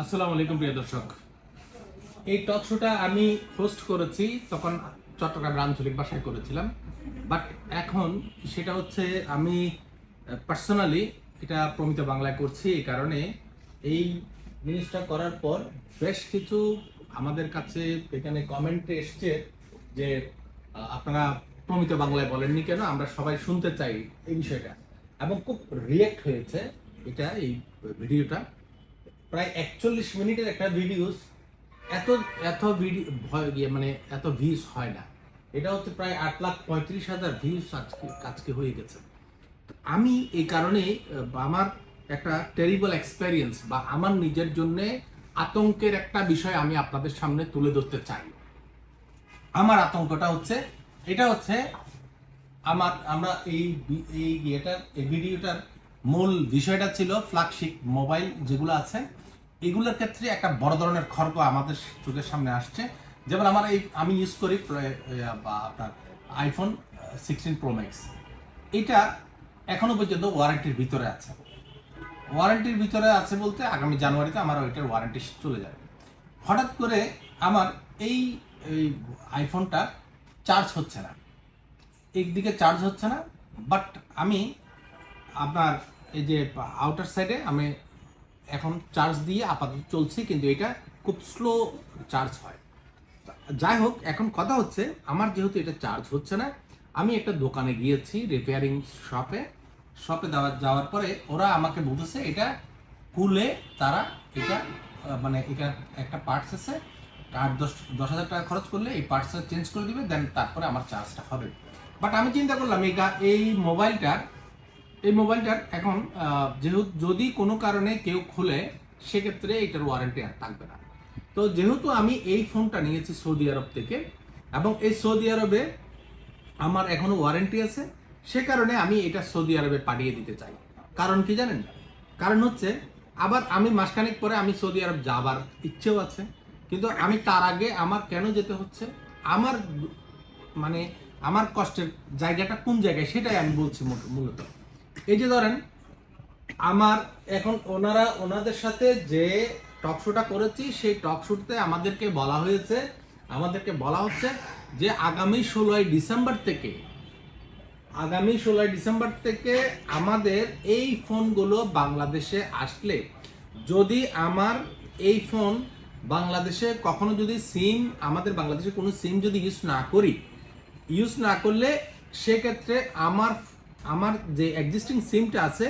আসসালামু আলাইকুম প্রিয় দর্শক। এই টক শোটা আমি হোস্ট করেছি তখন চট্টগ্রাম আঞ্চলিক ভাষায় করেছিলাম। বাট এখন সেটা হচ্ছে আমি পার্সোনালি এটা প্রমিত বাংলায় করছি এই কারণে। এই জিনিসটা করার পর বেশ কিছু আমাদের কাছে এখানে কমেন্টে এসছে যে আপনারা প্রমিত বাংলায় বলেননি কেন? আমরা সবাই শুনতে চাই এই বিষয়টা। এবং খুব রিয়েক্ট হয়েছে এটা, এই ভিডিওটা প্রায় একচল্লিশ মিনিটের একটা ভিডিওস এত এত ভিডিও মানে এত ভিউজ হয় না। এটা হচ্ছে প্রায় আট লাখ পঁয়ত্রিশ হাজার ভিউজ আজকে আজকে হয়ে গেছে। আমি এই কারণে আমার একটা টেরিবল এক্সপেরিয়েন্স বা আমার নিজের জন্যে আতঙ্কের একটা বিষয় আমি আপনাদের সামনে তুলে ধরতে চাই। আমার আতঙ্কটা হচ্ছে, এটা হচ্ছে আমার, আমরা এই এই ইয়েটার, এই ভিডিওটার মূল বিষয়টা ছিল ফ্ল্যাগশিপ মোবাইল যেগুলো আছে এগুলোর ক্ষেত্রে একটা বড় ধরনের খর্গ আমাদের চোখের সামনে আসছে। যেমন আমার এই আমি ইউজ করি আপনার আইফোন সিক্সটিন প্রো ম্যাক্স এটা এখনও পর্যন্ত ওয়ারেন্টির ভিতরে আছে। ওয়ারেন্টির ভিতরে আছে বলতে আগামী জানুয়ারিতে আমার ওইটার ওয়ারেন্টি চলে যাবে। হঠাৎ করে আমার এই আইফোনটা চার্জ হচ্ছে না। একদিকে চার্জ হচ্ছে না বাট আমি আপনার এই যে আউটার সাইডে আমি এখন চার্জ দিয়ে আপাতত চলছে, কিন্তু এটা খুব স্লো চার্জ হয়। যাই হোক, এখন কথা হচ্ছে, আমার যেহেতু এটা চার্জ হচ্ছে না, আমি একটা দোকানে গিয়েছি রিপেয়ারিং শপে শপে দেওয়া যাওয়ার পরে ওরা আমাকে বলতেছে, এটা খুলে তারা এটা মানে এটা একটা পার্টস আছে, আট দশ দশ হাজার টাকা খরচ করলে এই পার্টসটা চেঞ্জ করে দিবে দেন তারপরে আমার চার্জটা হবে। বাট আমি চিন্তা করলাম, এই এই মোবাইলটার এই মোবাইলটার এখন যেহেতু, যদি কোনো কারণে কেউ খুলে, সেক্ষেত্রে এটার ওয়ারেন্টি আর থাকবে না। তো যেহেতু আমি এই ফোনটা নিয়েছি সৌদি আরব থেকে, এবং এই সৌদি আরবে আমার এখনও ওয়ারেন্টি আছে, সে কারণে আমি এটা সৌদি আরবে পাঠিয়ে দিতে চাই। কারণ কি জানেন? কারণ হচ্ছে, আবার আমি মাসখানেক পরে আমি সৌদি আরব যাবার ইচ্ছেও আছে, কিন্তু আমি তার আগে আমার কেন যেতে হচ্ছে? আমার মানে আমার কষ্টের জায়গাটা কোন জায়গায়? সেটাই আমি বলছি মূল- মূলত। এই যে ধরেন, আমার এখন ওনারা, ওনাদের সাথে যে টক শোটা করেছি, সেই টক শোতে আমাদেরকে বলা হয়েছে, আমাদেরকে বলা হচ্ছে যে আগামী ষোলোই ডিসেম্বর থেকে, আগামী ষোলোই ডিসেম্বর থেকে আমাদের এই ফোনগুলো বাংলাদেশে আসলে, যদি আমার এই ফোন বাংলাদেশে কখনো যদি সিম, আমাদের বাংলাদেশে কোনো সিম যদি ইউজ না করি ইউজ না করলে সেক্ষেত্রে আমার আমার যে এক্সিস্টিং সিমটা আছে,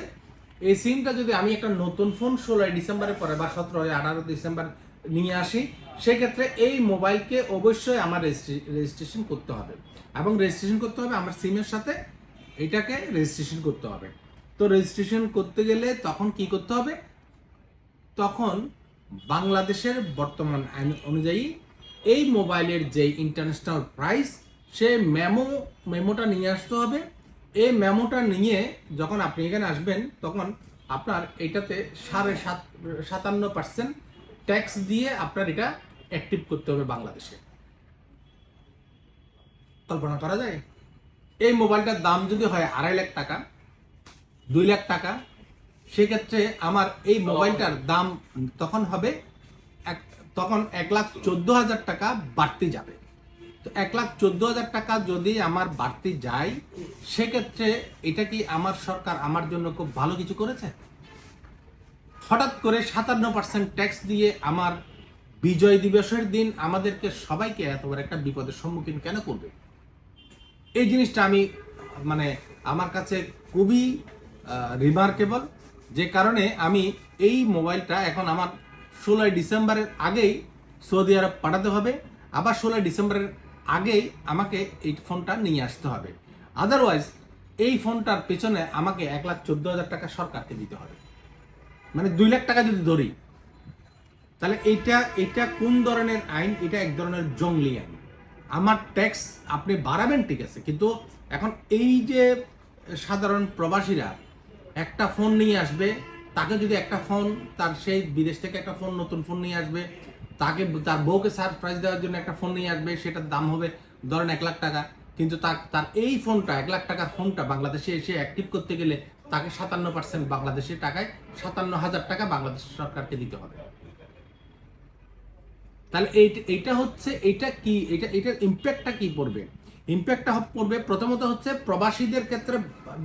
এই সিমটা যদি আমি একটা নতুন ফোন ষোলোই ডিসেম্বরের পরে বা সতেরোই আঠারো ডিসেম্বর নিয়ে আসি, সেক্ষেত্রে এই মোবাইলকে অবশ্যই আমার রেজিস্ট্রেশন করতে হবে। এবং রেজিস্ট্রেশন করতে হবে আমার সিমের সাথে, এটাকে রেজিস্ট্রেশন করতে হবে। তো রেজিস্ট্রেশন করতে গেলে তখন কি করতে হবে? তখন বাংলাদেশের বর্তমান আইন অনুযায়ী এই মোবাইলের যে ইন্টারন্যাশনাল প্রাইস সে মেমো মেমোটা নিয়ে আসতে হবে। এই মেমোটা নিয়ে যখন আপনি এখানে আসবেন, তখন আপনার এটাতে সাড়ে সাত, সাতান্ন পার্সেন্ট ট্যাক্স দিয়ে আপনার এটা অ্যাক্টিভ করতে হবে বাংলাদেশে। কল্পনা করা যায়? এই মোবাইলটার দাম যদি হয় আড়াই লাখ টাকা, দুই লাখ টাকা, সেক্ষেত্রে আমার এই মোবাইলটার দাম তখন হবে এক, তখন এক লাখ চোদ্দ হাজার টাকা বাড়তি যাবে। তো এক লাখ চোদ্দ হাজার টাকা যদি আমার বাড়তি যায়, সেক্ষেত্রে এটা কি আমার সরকার আমার জন্য খুব ভালো কিছু করেছে? হঠাৎ করে সাতান্ন পার্সেন্ট ট্যাক্স দিয়ে আমার বিজয় দিবসের দিন আমাদেরকে সবাইকে এত বড় একটা বিপদের সম্মুখীন কেন করবে? এই জিনিসটা আমি মানে আমার কাছে খুবই রিমার্কেবল যে কারণে আমি এই মোবাইলটা এখন আমার ষোলোই ডিসেম্বরের আগেই সৌদি আরব পাঠাতে হবে। আবার ষোলোই ডিসেম্বরের আগেই আমাকে এই ফোনটা নিয়ে আসতে হবে। আদারওয়াইজ এই ফোনটার পেছনে আমাকে এক লাখ চোদ্দ হাজার টাকা সরকারকে দিতে হবে। মানে দুই লাখ টাকা যদি ধরি, তাহলে এইটা এটা কোন ধরনের আইন? এটা এক ধরনের জঙ্গলি আইন। আমার ট্যাক্স আপনি বাড়াবেন ঠিক আছে, কিন্তু এখন এই যে সাধারণ প্রবাসীরা একটা ফোন নিয়ে আসবে, তাকে যদি একটা ফোন তার সেই বিদেশ থেকে একটা ফোন নতুন ফোন নিয়ে আসবে তাকে, তার বউকে সারপ্রাইজ দেওয়ার জন্য একটা ফোন নিয়ে আসবে, সেটার দাম হবে ধরেন এক লাখ টাকা। কিন্তু তার তার এই ফোনটা এক লাখ টাকার ফোনটা বাংলাদেশে এসে অ্যাক্টিভ করতে গেলে তাকে সাতান্ন পার্সেন্ট বাংলাদেশের টাকায় সাতান্ন হাজার টাকা বাংলাদেশ সরকারকে দিতে হবে। তাহলে এই- এইটা হচ্ছে, এইটা কি এটা এটার ইম্প্যাক্টটা কি পড়বে? ইম্প্যাক্টটা পড়বে প্রথমত হচ্ছে প্রবাসীদের ক্ষেত্রে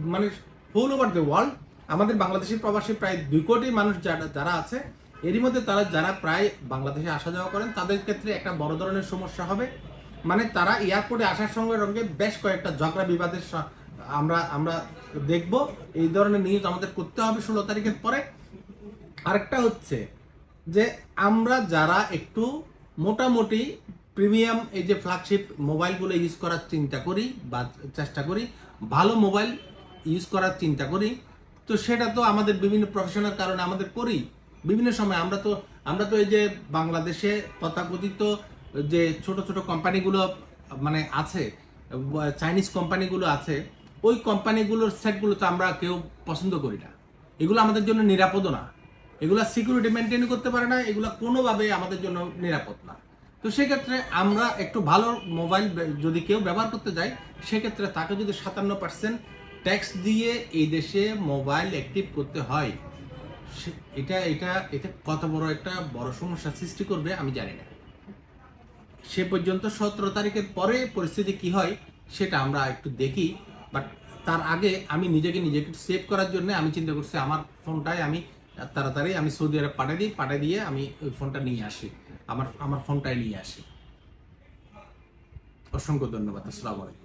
মানে হোল ওভার দ্য ওয়ার্ল্ড আমাদের বাংলাদেশের প্রবাসী প্রায় দুই কোটি মানুষ যারা যারা আছে এরই মধ্যে তারা যারা প্রায় বাংলাদেশে আসা যাওয়া করেন, তাদের ক্ষেত্রে একটা বড় ধরনের সমস্যা হবে। মানে তারা এয়ারপোর্টে আসার সঙ্গে সঙ্গে বেশ কয়েকটা ঝগড়া বিবাদের আমরা আমরা দেখব। এই ধরনের নিউজ আমাদের করতে হবে ষোলো তারিখের পরে। আরেকটা হচ্ছে যে আমরা যারা একটু মোটামুটি প্রিমিয়াম, এই যে ফ্ল্যাগশিপ মোবাইলগুলো ইউজ করার চিন্তা করি বা চেষ্টা করি, ভালো মোবাইল ইউজ করার চিন্তা করি, তো সেটা তো আমাদের বিভিন্ন প্রফেশনাল কারণে আমাদের করি। বিভিন্ন সময় আমরা তো আমরা তো এই যে বাংলাদেশে তথাকথিত যে ছোট ছোট কোম্পানিগুলো মানে আছে, চাইনিজ কোম্পানিগুলো আছে, ওই কোম্পানিগুলোর সেটগুলো তো আমরা কেউ পছন্দ করি না। এগুলো আমাদের জন্য নিরাপদও না। এগুলো সিকিউরিটি মেনটেন করতে পারে না, এগুলো কোনোভাবে আমাদের জন্য নিরাপদ না। তো সেক্ষেত্রে আমরা একটু ভালো মোবাইল যদি কেউ ব্যবহার করতে যাই সেক্ষেত্রে তাকে যদি সাতান্ন পার্সেন্ট ট্যাক্স দিয়ে এই দেশে মোবাইল অ্যাক্টিভ করতে হয় এটা এটা এটা কত বড় একটা বড় সমস্যা সৃষ্টি করবে আমি জানি না। সে পর্যন্ত সতেরো তারিখের পরে পরিস্থিতি কি হয় সেটা আমরা একটু দেখি বাট তার আগে আমি নিজেকে নিজেকে সেভ করার জন্য আমি চিন্তা করছি, আমার ফোনটাই আমি তাড়াতাড়ি আমি সৌদি আরব পাঠিয়ে দিই, পাঠিয়ে দিয়ে আমি ওই ফোনটা নিয়ে আসি, আমার আমার ফোনটাই নিয়ে আসি। অসংখ্য ধন্যবাদ, আসসালামু আলাইকুম।